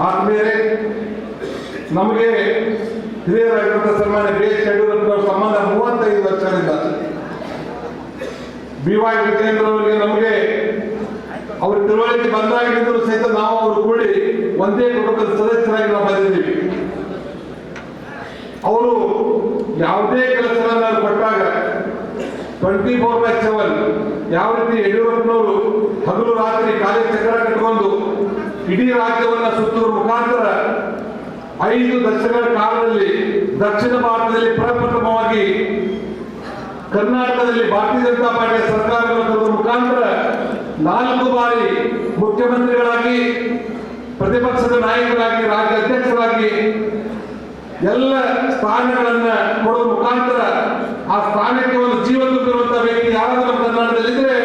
ಆದ್ಮೇಲೆ ನಮಗೆ ಹಿರಿಯರಾಗಿರುವಂತಹ ಸನ್ಮಾನ್ಯ ಬಿ ಎಸ್ ಯಡಿಯೂರಪ್ಪ ಸಂಬಂಧ ಮೂವತ್ತೈದು ವರ್ಷಗಳಿಂದ ಬಿ ವೈ ವಿಜೇಂದ್ರ ಅವರಿಗೆ ನಮಗೆ ಅವರು ತಿಳುವಳಿಕೆ ಬಂದಾಗಿದ್ದರೂ ಸಹಿತ ನಾವು ಅವರು ಕೂಡಿ ಒಂದೇ ಕುಟುಂಬದ ಸದಸ್ಯರಾಗಿ ನಾವು ಬಂದಿದ್ದೀವಿ. ಅವರು ಯಾವುದೇ ಕೆಲಸಗಳನ್ನು ಕೊಟ್ಟಾಗ ಟ್ವೆಂಟಿ ಫೋರ್ ಬೈ ಸೆವೆನ್ ಯಾವ ರೀತಿ ಯಡಿಯೂರಪ್ಪನವರು ಹಗಲು ರಾತ್ರಿ ಕಟ್ಕೊಂಡು ಇಡೀ ರಾಜ್ಯವನ್ನ ಸುತ್ತುವ ಮುಖಾಂತರ ಐದು ದಶಕಗಳ ಕಾಲದಲ್ಲಿ ದಕ್ಷಿಣ ಭಾರತದಲ್ಲಿ ಪ್ರಪ್ರಥಮವಾಗಿ ಕರ್ನಾಟಕದಲ್ಲಿ ಭಾರತೀಯ ಜನತಾ ಪಾರ್ಟಿಯ ಸರ್ಕಾರವನ್ನು ಮುಖಾಂತರ ನಾಲ್ಕು ಬಾರಿ ಮುಖ್ಯಮಂತ್ರಿಗಳಾಗಿ, ಪ್ರತಿಪಕ್ಷದ ನಾಯಕರಾಗಿ, ರಾಜ್ಯ ಅಧ್ಯಕ್ಷರಾಗಿ ಎಲ್ಲ ಸ್ಥಾನಗಳನ್ನ ಕೊಡುವ ಮುಖಾಂತರ ಆ ಸ್ಥಾನಕ್ಕೆ ಒಂದು ಜೀವ ತುಂಬಿರುವಂತಹ ವ್ಯಕ್ತಿ ಯಾರಾದ್ರೂ ನಮ್ಮ ಕರ್ನಾಟಕದಲ್ಲಿದ್ರೆ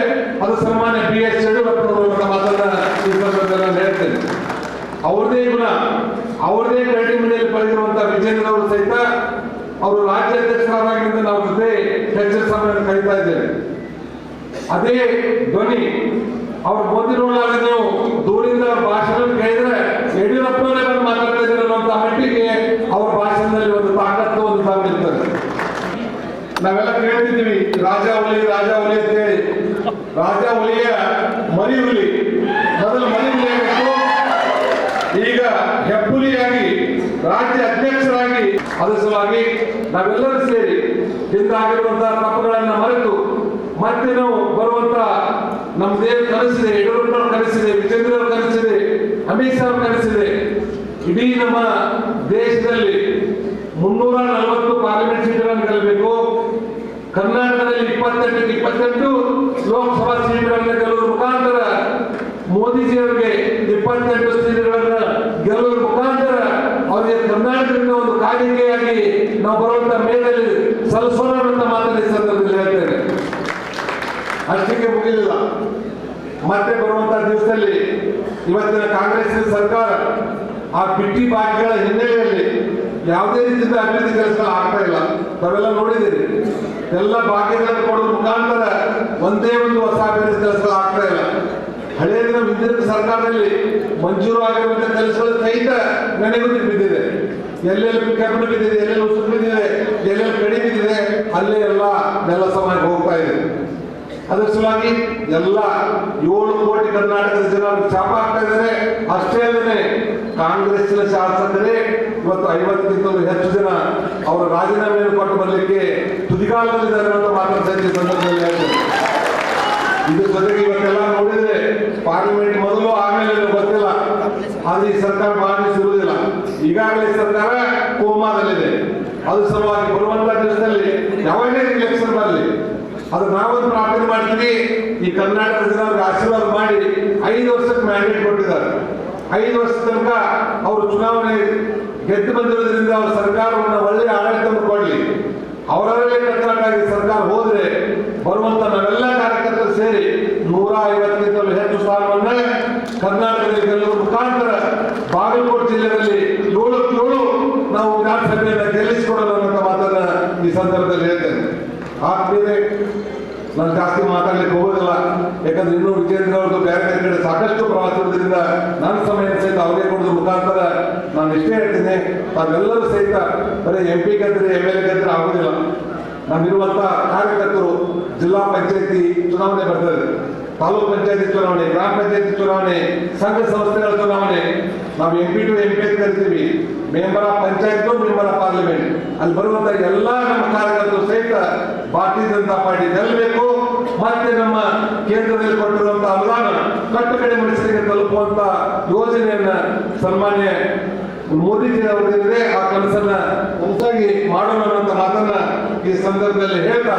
ಅದು ಸನ್ಮಾನ್ಯ ಬಿ ಎಸ್ ಯಡಿಯೂರಪ್ಪನವರು ಅಂತ ಮಾತನ್ನ ಈ ಸಂದರ್ಭದಲ್ಲಿ ನಾನು ಹೇಳ್ತೇನೆ ಅವ್ರದೇ ಗುಣ ಅವ್ರದೇ ಗಡಿ ಮನೆಯಲ್ಲಿ ಅವರು ಸಹಿತ ಅವರು ರಾಜ್ಯ ಅಧ್ಯಕ್ಷರಾಗಿಂದ ನಾವು ಜೊತೆ ಚರ್ಚೆ ಸಭೆಯನ್ನು ಕರೀತಾ ಇದ್ದೇವೆ. ಅದೇ ಧ್ವನಿ, ಅವ್ರು ಬಂದಿರೋವಾಗ ನೀವು ದೂರಿಂದ ಭಾಷಣ ಕೇಳಿದ್ರೆ ಯಡಿಯೂರಪ್ಪನೇ ಬಂದು ಮಾತಾಡ್ತಾ ಇದ್ದಾರೆ ಅನ್ನುವಂಥ ಮಟ್ಟಿಗೆ ಅವ್ರ ಭಾಷಣದಲ್ಲಿ ಒಂದು ತಾಕತ್ತು, ಒಂದು ತಾವಿರ್ತದೆ ನಾವೆಲ್ಲ ಕೇಳ್ತಿದ್ದೀವಿ, ರಾಜ ಹುಲಿ ರಾಜ ಹುಲಿ ಅಂತ ಹೇಳಿ ರಾಜ ಹುಲಿಯ ಮರಿ ಹುಲಿ, ಮೊದಲು ಮರಿ ಈಗ ಹೆಬ್ಬುಲಿಯಾಗಿ ರಾಜ್ಯ ಅಧ್ಯಕ್ಷರಾಗಿ ಅದರ ಸಲುವಾಗಿ ನಾವೆಲ್ಲರೂ ಸೇರಿ ಹಿಂದಾಗಿರುವಂತಹ ತಪ್ಪುಗಳನ್ನು ಮರೆತು ಮತ್ತೆ ನಾವು ಬರುವಂತ ನಮ್ಮ ಕನಸಿದೆ ಯಡಿಯೂರಪ್ಪನವ್ರು ಕನಸಿದೆ ವಿಜೇಂದ್ರ ಅವರು ಕಲಿಸಿದೆ ಅಮಿತ್ ಶಾ ಅವರು ಕನಸಿದೆ ಇಡೀ ನಮ್ಮ ದೇಶದಲ್ಲಿ ಮುನ್ನೂರ ನಲವತ್ತು ಪಾರ್ಲಿಮೆಂಟ್ ಸೀಟ್ಗಳನ್ನು ಗೆಲ್ಲಬೇಕು ಕರ್ನಾಟಕದಲ್ಲಿ ಇಪ್ಪತ್ತೆಂಟಕ್ಕೆ ಇಪ್ಪತ್ತೆಂಟು ಲೋಕಸಭಾ ಸೀಟ್ಗಳನ್ನು ಗೆಲ್ಲುವ ಮುಖಾಂತರ ಮೋದಿಜಿ ಅವರಿಗೆ ಇಪ್ಪತ್ತೆಂಟು ಸೀಟ್ಗಳನ್ನ ಗೆಲ್ಲುವ ಮುಖಾಂತರ ಅವರಿಗೆ ಕರ್ನಾಟಕದಿಂದ ಒಂದು ಕಾಣಿಕೆಯಾಗಿ ನಾವು ಬರುವಂತ ಮೇಲಲ್ಲಿ ಸಲ್ಲಿಸೋಣ ಅಂತ ಮಾತನ್ನ ಈ ಸಂದರ್ಭದಲ್ಲಿ ಹೇಳ್ತೇನೆ ಅಷ್ಟಕ್ಕೆ ಮುಗಿಲಿಲ್ಲ. ಮತ್ತೆ ಬರುವಂತ ದಿವಸದಲ್ಲಿ ಇವತ್ತಿನ ಕಾಂಗ್ರೆಸ್ ಸರ್ಕಾರ ಆ ಬಿಟ್ಟಿ ಬಾಕಿಗಳ ಹಿನ್ನೆಲೆಯಲ್ಲಿ ಯಾವುದೇ ರೀತಿಯಿಂದ ಅಭಿವೃದ್ಧಿ ಕೆಲಸಗಳು ಆಗ್ತಾ ಇಲ್ಲ. ತಾವೆಲ್ಲ ನೋಡಿದ್ದೀರಿ. ಎಲ್ಲ ಬಾಕಿಗಳನ್ನು ಕೊಡೋದ್ರ ಮುಖಾಂತರ ಒಂದೇ ಒಂದು ಹೊಸ ಅಭಿವೃದ್ಧಿ ಕೆಲಸಗಳು ಆಗ್ತಾ ಇಲ್ಲ. ಹಳೆಯ ದಿನ ಹಿಂದಿನ ಸರ್ಕಾರದಲ್ಲಿ ಮಂಜೂರು ಆಗಿರುವಂತ ಕೆಲಸಗಳು ಸಹಿತ ನನಗೂ ಬಿದ್ದಿದೆ. ಎಲ್ಲೆಲ್ಲಿ ಕೆಬ್ಬಣ ಬಿದ್ದಿದೆ, ಎಲ್ಲೆಲ್ಲಿ ಉಸಿರು ಬಿದ್ದಿದೆ, ಎಲ್ಲೆಲ್ಲಿ ಕಡಿ ಬಿದ್ದಿದೆ, ಅಲ್ಲೇ ಎಲ್ಲ ನೆಲ ಸಮಯಕ್ಕೆ ಹೋಗ್ತಾ ಇದೆ. ಅದರ ಸಲುವಾಗಿ ಎಲ್ಲ ಏಳು ಕೋಟಿ ಕರ್ನಾಟಕದ ಜನ ಚಾಪ ಆಗ್ತಾ ಇದ್ದಾರೆ. ಅಷ್ಟೇ ಅಲ್ಲದೆ ಕಾಂಗ್ರೆಸ್ನ ಶಾಸಕರೇ ಇವತ್ತು ಐವತ್ತಕ್ಕಿಂತಲೂ ಹೆಚ್ಚು ಜನ ಅವರ ರಾಜೀನಾಮೆಯನ್ನು ಕೊಟ್ಟು ಬರಲಿಕ್ಕೆ ತುದಿಗಾಲದಲ್ಲಿದ್ದಾರೆ ಅಂತ ಮಾತಾಡ್ತಾ ಸಂದರ್ಭದಲ್ಲಿ ಇದು ಜೊತೆಗೆ ಪಾರ್ಲಿಮೆಂಟ್ ಮೊದಲು ಆಮೇಲೆ ಗೊತ್ತಿಲ್ಲ. ಅದು ಈ ಸರ್ಕಾರ ಮಾಡಿಸಿರುವುದಿಲ್ಲ. ಈಗಾಗಲೇ ಸರ್ಕಾರ ಕೋಮಾದಲ್ಲಿದೆ. ಅದು ಸಲುವಾಗಿ ಬರುವಂತ ದಿವಸದಲ್ಲಿ ಯಾವಾಗಲೇ ಇಲೆಕ್ಷನ್ ಬರಲಿ, ಅದು ನಾವೊಂದು ಪ್ರಾರ್ಥನೆ ಮಾಡ್ತೀವಿ. ಈ ಕರ್ನಾಟಕ ಜನರಿಗೆ ಆಶೀರ್ವಾದ ಮಾಡಿ ಐದು ವರ್ಷಕ್ಕೆ ಮ್ಯಾಂಡೇಟ್ ಕೊಟ್ಟಿದ್ದಾರೆ. ಐದು ವರ್ಷದ ತನಕ ಅವರು ಚುನಾವಣೆ ಗೆದ್ದು ಬಂದಿರೋದ್ರಿಂದ ಅವ್ರ ಸರ್ಕಾರವನ್ನು ಒಳ್ಳೆಯ ಆಡಳಿತವನ್ನು ಕೊಡಲಿ. ಅವರವರೇ ಕಟ್ಟಲಾಗಿ ಸರ್ಕಾರ ಹೋದ್ರೆ ಬರುವಂತ ನಾವೆಲ್ಲ ಕಾರ್ಯಕರ್ತರು ಸೇರಿ ನೂರ ಐವತ್ತಕ್ಕಿಂತಲೂ ಹೆಚ್ಚು ಸ್ಥಾನವನ್ನ ಗೆಲ್ಲುವ ಮುಖಾಂತರ ಬಾಗಲಕೋಟೆ ಜಿಲ್ಲೆಯಲ್ಲಿ ಏಳಕ್ಕೆ ಏಳು ನಾವು ವಿಧಾನಸಭೆಯನ್ನು ಗೆಲ್ಲಿಸಿಕೊಡೋಣ ಅನ್ನೋ ಮಾತನ್ನ ಈ ಸಂದರ್ಭದಲ್ಲಿ ಹೇಳ್ತೇನೆ. ಆದ್ಮೇಲೆ ನಾನು ಜಾಸ್ತಿ ಮಾತಾಡ್ಲಿಕ್ಕೆ ಹೋಗೋದಿಲ್ಲ. ಯಾಕಂದ್ರೆ ಇನ್ನೂ ವಿಜೇಂದ್ರ ಅವ್ರದ್ದು ಬೇರೆ ಕಡೆ ಸಾಕಷ್ಟು ಪ್ರವಾಸ ಇರೋದ್ರಿಂದ ನನ್ನ ಸಮಯ ಸಹಿತ ಅವರೇ ಕೊಡೋದು ಮುಖಾಂತರ ನಾನು ಇಷ್ಟೇ ಹೇಳ್ತೀನಿ. ತಾವೆಲ್ಲರೂ ಸಹಿತ ಬರೀ ಎಂ ಪಿ ಗೆದ್ರೆ ಎಂ ಎಲ್ ಎ ಆಗೋದಿಲ್ಲ. ನಮ್ಮಿರುವಂತಹ ಕಾರ್ಯಕರ್ತರು ಜಿಲ್ಲಾ ಪಂಚಾಯತಿ ಚುನಾವಣೆ ಬರ್ತದೆ ತಾಲೂಕ್ ಪಂಚಾಯತಿ ಚುನಾವಣೆ, ಗ್ರಾಮ ಪಂಚಾಯತಿ ಚುನಾವಣೆ, ಸಂಘ ಸಂಸ್ಥೆಗಳ ಚುನಾವಣೆ, ನಾವು M P to M P ಕರಿತೀವಿ. Member of panchayat member of parliament. ಅಲ್ಲಿ ಬರುವಂತ ಎಲ್ಲಾ ನಮ್ಮ ಕಾರ್ಯಕರ್ತರು ಸಹಿತ ಭಾರತೀಯ ಜನತಾ ಪಾರ್ಟಿ ಗೆಲ್ಲಬೇಕು. ಮತ್ತೆ ನಮ್ಮ ಕೇಂದ್ರದಲ್ಲಿ ಕೊಟ್ಟಿರುವಂತಹ ಅನುದಾನ ಕಟ್ಟುಕಡೆ ಮನುಷ್ಯರಿಗೆ ತಲುಪುವಂತ ಯೋಜನೆಯನ್ನ ಸನ್ಮಾನ್ಯ ಮೋದಿಜಿ ಅವರಿದೆ ಆ ಕನಸನ್ನ ಹೊಸದಾಗಿ ಮಾಡೋಣ ಅನ್ನೋ ಮಾತನ್ನ ಈ ಸಂದರ್ಭದಲ್ಲಿ ಹೇಳ್ತಾ